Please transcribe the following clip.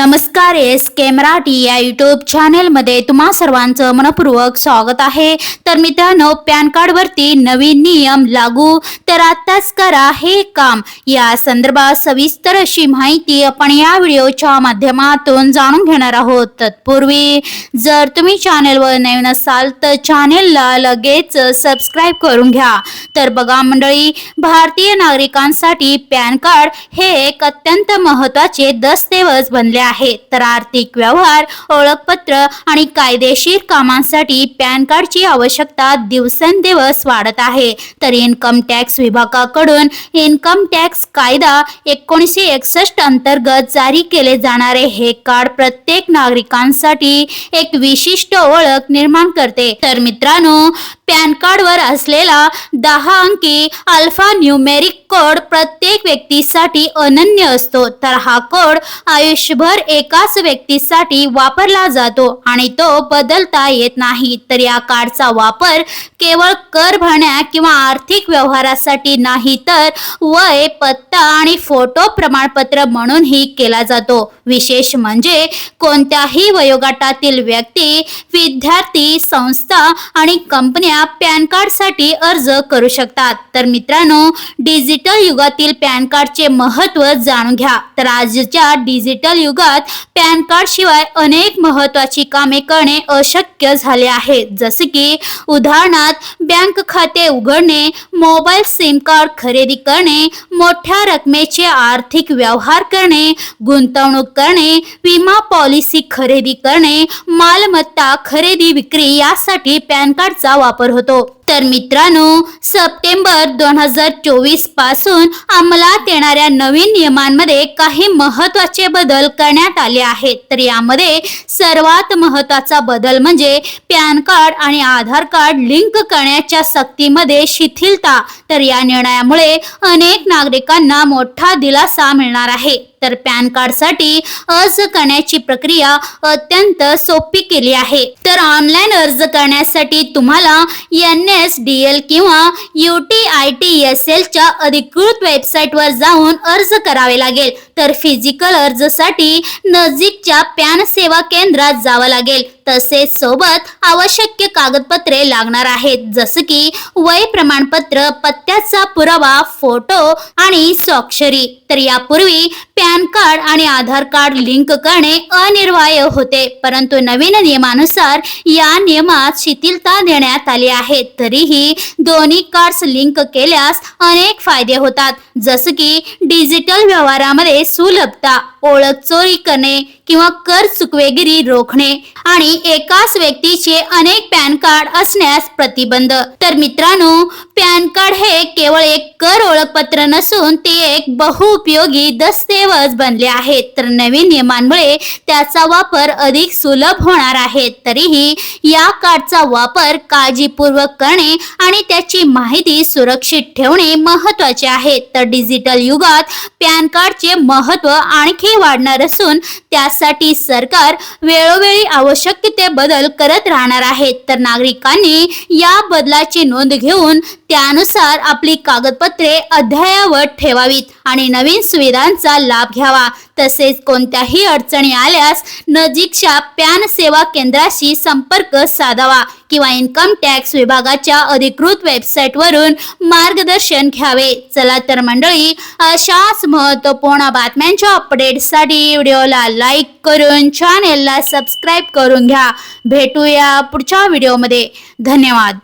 नमस्कार एस के या युट्यूब चॅनेलमध्ये तुम्हा सर्वांचं मनपूर्वक स्वागत आहे. तर मित्रांनो पॅन कार्डवरती नवीन नियम लागू तर आत्ताच करा हे काम. या संदर्भात सविस्तर अशी माहिती आपण या व्हिडिओच्या माध्यमातून जाणून घेणार आहोत. तत्पूर्वी जर तुम्ही चॅनेलवर नवीन असाल तर चॅनेलला लगेच सबस्क्राईब करून घ्या. तर बघा मंडळी भारतीय नागरिकांसाठी पॅन कार्ड हे एक अत्यंत महत्त्वाचे दस्तऐवज बनले आहे. तर आर्थिक व्यवहार ओळखपत्र आणि कायदेशीर कामांसाठी पॅन कार्डची आवश्यकता दिवसेंदिवस वाढत आहे. तर इन्कम टॅक्स विभागाकडून इन्कम टॅक्स कायदा एकोणीसशे एकसष्ट अंतर्गत जारी केले जाणारे हे कार्ड प्रत्येक नागरिकांसाठी एक विशिष्ट ओळख निर्माण करते. तर मित्रांनो पॅन कार्डवर असलेला दहा अंकी अल्फा न्यूमेरिक कोड प्रत्येक व्यक्तीसाठी अनन्य असतो. तर हा कोड आयुष्यभर एकाच व्यक्तीसाठी वापरला जातो आणि तो बदलता येत नाही. तर या कार्डचा वापर केवळ कर भरण्या किंवा आर्थिक व्यवहारासाठी नाही तर वय पत्ता आणि फोटो प्रमाणपत्र म्हणूनही केला जातो. विशेष म्हणजे कोणत्याही वयोगटातील व्यक्ती विद्यार्थी संस्था आणि कंपन्या पॅन कार्डसाठी अर्ज करू शकतात. तर मित्रांनो डिजिटल युगातील पॅन कार्डचे महत्त्व जाणून घ्या. तर आजच्या डिजिटल युगात पॅन कार्ड शिवाय अनेक महत्त्वाची कामे करणे अशक्य झाले आहे. जसे की उदाहरणार्थ बँक खाते उघडणे मोबाईल सिम कार्ड खरेदी करणे मोठ्या रकमेचे आर्थिक व्यवहार करणे गुंतवणूक करणे विमा पॉलिसी खरेदी करणे मालमत्ता खरेदी विक्री यासाठी पॅन कार्डचा वापर होतो तर मित्रांनो सप्टेंबर दोन हजार चोवीसपासून अंमलात येणाऱ्या नवीन नियमांमध्ये काही महत्त्वाचे बदल करण्यात आले आहेत. तर यामध्ये सर्वात महत्त्वाचा बदल म्हणजे पॅन कार्ड आणि आधार कार्ड लिंक करण्याच्या सक्तीमध्ये शिथिलता. तर या निर्णयामुळे अनेक नागरिकांना मोठा दिलासा मिळणार आहे. तर पॅन कार्डसाठी अर्ज करण्याची प्रक्रिया अत्यंत सोपी केली आहे. तर ऑनलाईन अर्ज करण्यासाठी तुम्हाला एन एस डी एल किंवा U T I T S एलच्या अधिकृत वेबसाईटवर जाऊन अर्ज करावे लागेल. तर फिजिकल अर्जसाठी नजीकच्या पॅन सेवा केंद्रात जावं लागेल. तसेच सोबत आवश्यक कागदपत्रे लागणार आहेत. जसं की वय प्रमाणपत्र पत्त्याचा पुरावा फोटो आणि स्वाक्षरी. तर यापूर्वी पॅन कार्ड आणि आधार कार्ड लिंक करणे अनिर्वाय होते. परंतु नवीन नियमानुसार या नियमात शिथिलता देण्यात आली आहे. तरीही दोन्ही कार्ड्स लिंक केल्यास अनेक फायदे होतात. जसं की डिजिटल व्यवहारामध्ये सुलभता. ओळख चोरी करणे किंवा कर चुकवेगिरी रोखणे आणि एकाच व्यक्तीचे अनेक पॅन कार्ड असण्यास प्रतिबंध. तर मित्रांनो पॅन कार्ड हे केवळ एक कर ओळखपत्र नसून ते एक बहुउपयोगी दस्तऐवज बनले आहे तर नवीन नियमांमुळे त्याचा वापर अधिक सुलभ होणार आहे. तरीही या कार्डचा वापर काळजीपूर्वक करणे आणि त्याची माहिती सुरक्षित ठेवणे महत्त्वाचे आहे. तर डिजिटल युगात पॅन कार्डचे महत्त्व आणखी वाढणार असून त्यासाठी सरकार वेळोवेळी आवश्यक ते बदल करत राहणार आहेत तर नागरिकांनी या बदलाची नोंद घेऊन त्यानुसार आपली कागदपत्रे अद्ययावत ठेवावीत. आणि नवीन सुविधांचा लाभ घ्यावा. तसेच कोणत्याही अडचणी आल्यास नजीकच्या पॅन सेवा केंद्राशी संपर्क साधावा किंवा इन्कम टॅक्स विभागाच्या अधिकृत वेबसाईटवरून मार्गदर्शन घ्यावे. चला तर मंडळी अशाच महत्त्वपूर्ण बातम्यांच्या अपडेटसाठी व्हिडिओला लाईक करून चॅनेलला सबस्क्राईब करून घ्या. भेटूया पुढच्या व्हिडिओमध्ये. धन्यवाद.